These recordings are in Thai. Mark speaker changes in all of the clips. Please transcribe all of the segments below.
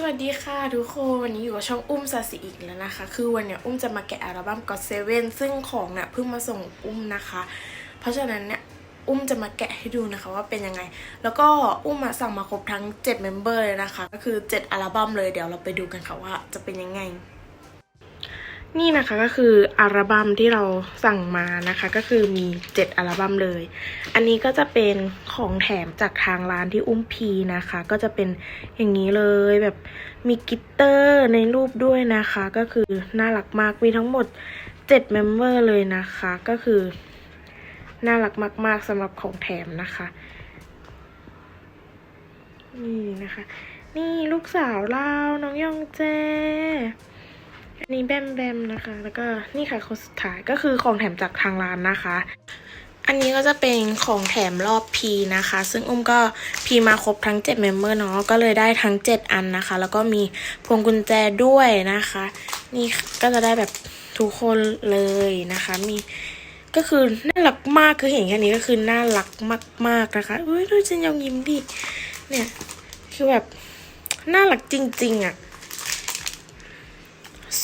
Speaker 1: สวัสดีค่ะทุกคนวันนี้อยู่กับช่องอุ้มซาสิอีกแล้วนะคะ คือวันเนี้ยอุ้มจะมาแกะอัลบั้ม God Seven ซึ่งของเนี่ยเพิ่งมาส่งอุ้มนะคะ เพราะฉะนั้นเนี่ยอุ้มจะมาแกะให้ดูนะคะว่าเป็นยังไง แล้วก็อุ้มมาสั่งมาครบทั้ง7เมมเบอร์เลยนะคะ ก็คือ 7 อัลบั้มเลยเดี๋ยวเราไปดูกันค่ะว่าจะเป็นยังไง นี่นะคะก็คืออัลบั้มที่เราสั่งมานะคะ ก็คือมี 7 อัลบั้มเลย อันนี้ก็จะเป็นของแถมจากทางร้านที่อุ้มพีนะคะ ก็จะเป็นอย่างนี้เลยแบบมีกิตเตอร์ในรูปด้วยนะคะ ก็คือน่ารักมากมีทั้งหมด7เมมเบอร์เลยนะคะ ก็คือ น่ารักมากๆสำหรับของแถมนะคะ นี่นะคะ นี่ลูกสาวเราน้องยองแจ อันนี้แบมแบมนะคะ แล้วก็นี่ค่ะคนสุดท้ายก็คือของแถมจากทางร้านนะคะ อันนี้ก็จะเป็นของแถมรอบพีนะคะ ซึ่งอุ้มก็พีมาครบทั้ง7เมมเบอร์เนาะก็เลยได้ทั้ง 7 อันนะคะ แล้วก็มีพวงกุญแจด้วยนะคะ นี่ก็จะได้แบบทุกคนเลยนะคะ มีก็คือน่ารักมากคือเห็นแค่นี้ก็คือน่ารักมากๆนะคะเฮ้ยดูจินยองยิ้มดิเนี่ยคือแบบน่ารักจริง ๆอะ่ะ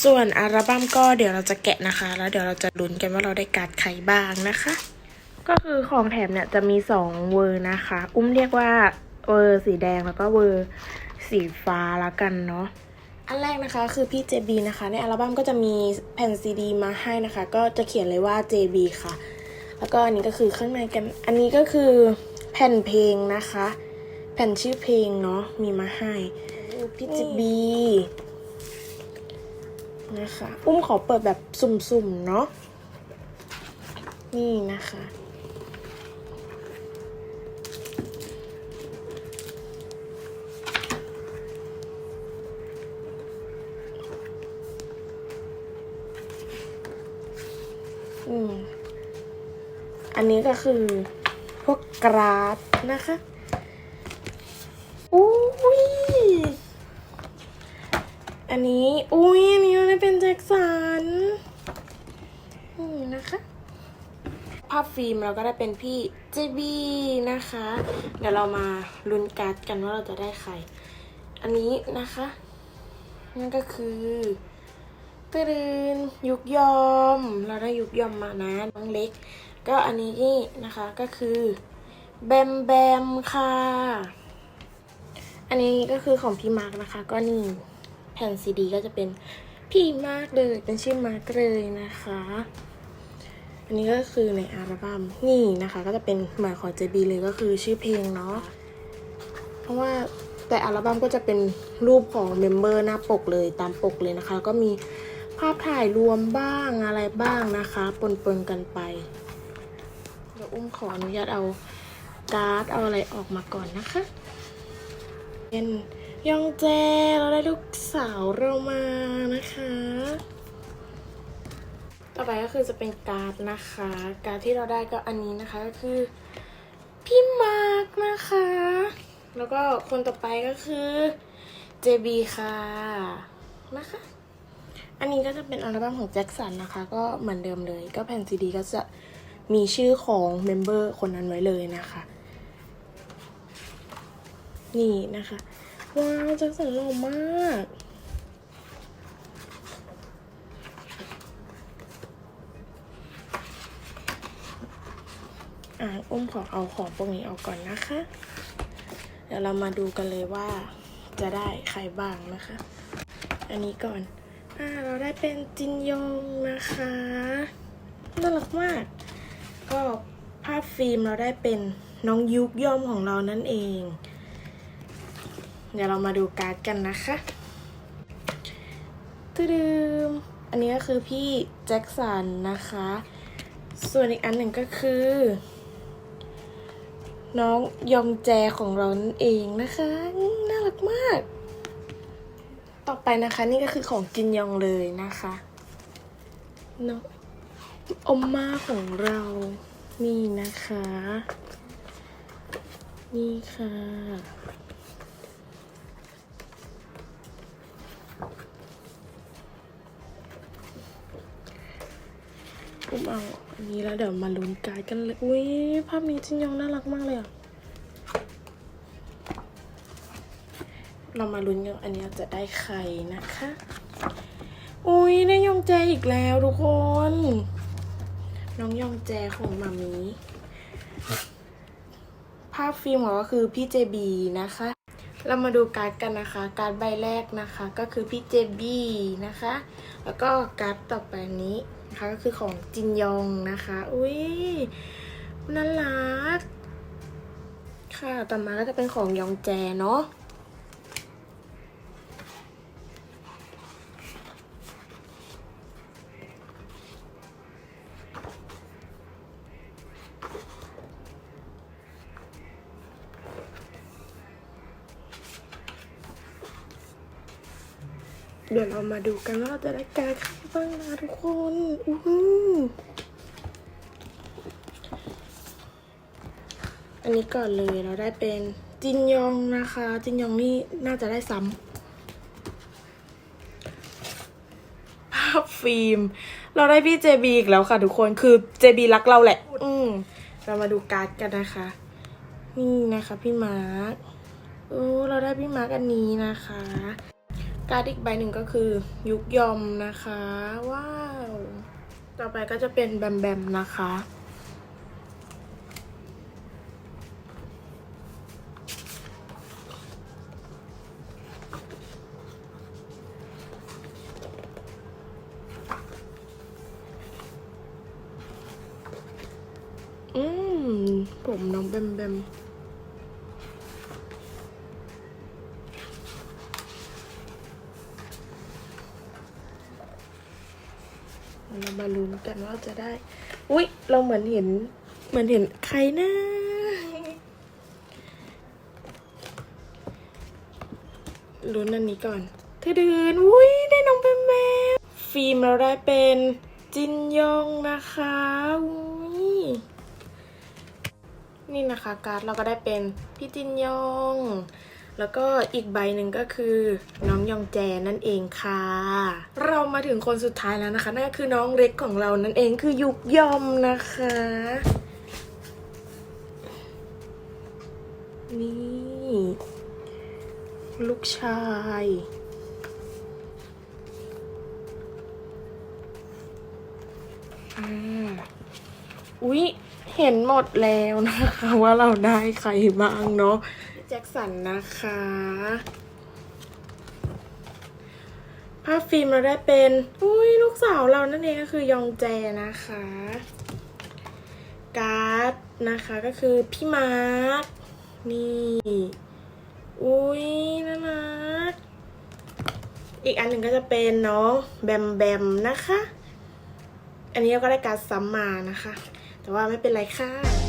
Speaker 1: ส่วนอัลบั้มก็เดี๋ยวเราจะแกะนะคะ แล้วเดี๋ยวเราจะลุ้นกันว่าเราได้การ์ดใครบ้างนะคะ ก็คือของแถมเนี่ยจะมีสองเวอร์นะคะ อุ้มเรียกว่าเวอร์สีแดงแล้วก็เวอร์สีฟ้าละกันเนาะอันแรกนะคะคือพี่ JB นะคะ ในอัลบั้มก็จะมีแผ่นซีดีมาให้นะคะ ก็จะเขียนเลยว่า JB ค่ะ แล้วก็อันนี้ก็คือข้างในกัน อันนี้ก็คือแผ่นเพลงนะคะ แผ่นชื่อเพลงเนาะมีมาให้พี่ JB นะคะ อุ้มขอเปิดแบบสุ่มๆเนาะ นี่นะคะ อืม อันนี้ก็คือพวกกราฟนะคะ อันนี้อุ้ยอันนี้มันเป็นแจ็คสันนี่นะคะภาพฟิล์มเราก็ได้เป็นพี่เจบีนะคะ เดี๋ยวเรามาลุ้นการ์ดกันว่าเราจะได้ใคร อันนี้นะคะ นั่นก็คือตื่นยุกยอม เราได้ยุกยอมมานะน้องเล็ก ก็อันนี้นี่นะคะก็คือแบมแบมค่ะ อันนี้ก็คือของพี่มาร์กนะคะก็นี่ แผ่นซีดีก็จะเป็นพี่มากเลยเป็นชื่อมากเลยนะคะ อันนี้ก็คือในอัลบั้มนี่นะคะ ก็จะเป็นหมายของ JB เลยก็คือชื่อเพลงเนาะเพราะว่าแต่อัลบั้มก็จะเป็นรูปของเมมเบอร์หน้าปกเลยตามปกเลยนะคะแล้วก็มีภาพถ่ายรวมบ้างอะไรบ้างนะคะปนๆกันไปเดี๋ยวอุ้มขออนุญาตเอาการ์ดเอาอะไรออกมาก่อนนะคะเป็น ยองแจเราได้ลูกสาวเรามานะคะ ต่อไปก็คือจะเป็นการ์ดนะคะ การ์ดที่เราได้ก็อันนี้นะคะก็คือพี่มาร์กนะคะ แล้วก็คนต่อไปก็คือ JB ค่ะนะคะ อันนี้ก็จะเป็นอัลบั้มของแจ็คสันนะคะ ก็เหมือนเดิมเลย ก็แผ่นซีดีก็จะมีชื่อของเมมเบอร์คนนั้นไว้เลยนะคะ นี่นะคะ ว้าวแจ็คสันหล่อมาก อ่าอุ้มขอเอาของพวกนี้ออกก่อนนะคะ เดี๋ยวเรามาดูกันเลยว่าจะได้ใครบ้างนะคะ อันนี้ก่อน อ่า เราได้เป็นจินยองนะคะ น่ารักมาก ก็ภาพฟิล์มเราได้เป็นน้องยุกย่อมของเรานั่นเอง เดี๋ยวเรามาดูการ์ดกันนะคะตะดึมอันนี้ก็คือพี่แจ็คสันนะคะ ส่วนอีกอันหนึ่งก็คือ น้องยองแจของเรานั่นเองนะคะ น่ารักมาก ต่อไปนะคะนี่ก็คือของจินยองเลยนะคะน้องอมมาของเรานี่นะคะ นี่ค่ะ อุ้มเอาอันนี้แล้วเดี๋ยวมาลุ้นการ์ดกันเลย อุ้ยภาพนี้จินยองน่ารักมากเลยอะ เรามาลุ้นกันอันนี้จะได้ใครนะคะ อุ้ยได้ยองแจอีกแล้วทุกคน น้องยองแจของมามีภาพฟิล์มของก็คือพี่เจบีนะคะ เรามาดูการ์ดกันนะคะ การ์ดใบแรกนะคะก็คือพี่เจบีนะคะ แล้วก็การ์ดต่อไปนี้ นะคะก็คือของจินยองนะคะ อุ้ยน่ารัก ค่ะต่อมาก็จะเป็นของยองแจเนาะเดี๋ยวเรามาดูกันว่าเราจะได้การ ดใครบ้างนะทุกคนอู้หูอันนี้ก่อนเลยเราได้เป็นจินยองนะคะ จินยองนี่น่าจะได้ซ้ำภาพฟิล์ม เราได้พี่เจบีอีกแล้วค่ะทุกคนคือเจบีรักเราแหละ อืมเรามาดูการ์ดกันนะคะ นี่นะคะพี่มาร์คโอ้เราได้พี่มาร์คอันนี้นะคะ การ์ดอีกใบหนึ่งก็คือยุกยอมนะคะ ว้าว ต่อไปก็จะเป็นแบมแบมนะคะ อืม ผมน้องแบมแบม เรามาลุ้นกันว่าจะได้ อุ๊ย เราเหมือนเห็น เหมือนเห็นใครนะลุ้นอันนี้ก่อนเธอเดินอุ้ยได้น้องแบมแบมฟิล์มเราได้เป็นจินยองนะคะอุ้ยนี่นะคะการ์ดเราก็ได้เป็นพี่จินยอง แล้วก็อีกใบหนึ่งก็คือน้องยองแจนั่นเองค่ะ เรามาถึงคนสุดท้ายแล้วนะคะนั่นก็คือน้องเล็กของเรานั่นเองคือยุกยอมนะคะ นี่ ลูกชายอ่าอุ๊ย เห็นหมดแล้วนะคะว่าเราได้ใครบ้างเนาะ แจ็คสันนะคะ ภาพฟิล์มเราได้เป็น อุ้ยลูกสาวเรานั่นเองก็คือยองแจนะคะ การ์ดนะคะก็คือพี่มาร์คนี่ อุ้ยน่ารักอีกอันหนึ่งก็จะเป็นน้องแบมแบมนะคะ อันนี้เราก็ได้การดซ้ำมานะคะ แต่ว่าไม่เป็นไรค่ะ